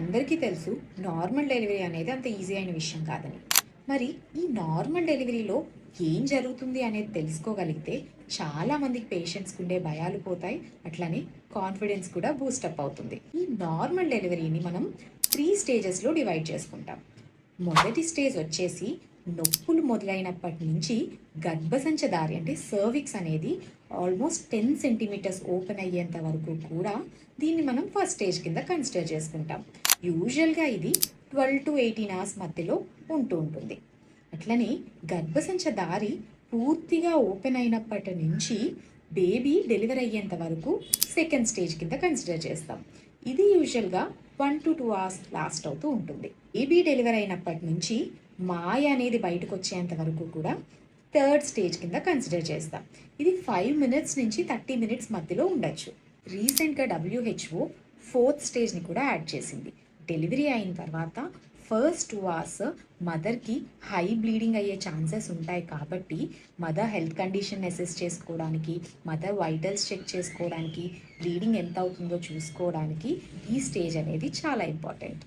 అందరికీ తెలుసు normal delivery అనేది అంత ఈజీ అయిన విషయం కాదని. మరి ఈ నార్మల్ డెలివరీలో ఏం జరుగుతుంది అనేది తెలుసుకోగలిగితే చాలామందికి పేషెంట్స్కి ఉండే భయాలు పోతాయి అట్లనే కాన్ఫిడెన్స్ కూడా బూస్టప్ అవుతుంది. ఈ నార్మల్ డెలివరీని మనం త్రీ స్టేజెస్లో డివైడ్ చేసుకుంటాం. మొదటి స్టేజ్ వచ్చేసి నొప్పులు మొదలైనప్పటి నుంచి గర్భసంచ దారి అంటే సర్విక్స్ అనేది ఆల్మోస్ట్ టెన్ సెంటీమీటర్స్ ఓపెన్ అయ్యేంత వరకు కూడా దీన్ని మనం ఫస్ట్ స్టేజ్ కింద కన్సిడర్ చేసుకుంటాం. యూజువల్గా ఇది ట్వెల్వ్ టు ఎయిటీన్ అవర్స్ మధ్యలో ఉంటూ ఉంటుంది. అట్లనే గర్భసంచ దారి పూర్తిగా ఓపెన్ అయినప్పటి నుంచి బేబీ డెలివరీ అయ్యేంత వరకు సెకండ్ స్టేజ్ కింద కన్సిడర్ చేస్తాం. ఇది యూజువల్గా one to two hours last అవుతూ ఉంటుంది. బేబీ డెలివరీ అయినప్పటి నుంచి మాయ అనేది బయటకు వచ్చేంత వరకు కూడా థర్డ్ స్టేజ్ కింద కన్సిడర్ చేస్తాం. ఇది ఫైవ్ మినిట్స్ నుంచి థర్టీ మినిట్స్ మధ్యలో ఉండొచ్చు. రీసెంట్గా డబ్ల్యూహెచ్ఓ ఫోర్త్ స్టేజ్ని కూడా యాడ్ చేసింది. డెలివరీ అయిన తర్వాత ఫస్ట్ టూ అవర్స్ మదర్కి హై బ్లీడింగ్ అయ్యే ఛాన్సెస్ ఉంటాయి కాబట్టి మదర్ హెల్త్ కండిషన్ అసెస్ చేసుకోవడానికి మదర్ వైటల్స్ చెక్ చేసుకోవడానికి బ్లీడింగ్ ఎంత అవుతుందో చూసుకోవడానికి ఈ స్టేజ్ అనేది చాలా ఇంపార్టెంట్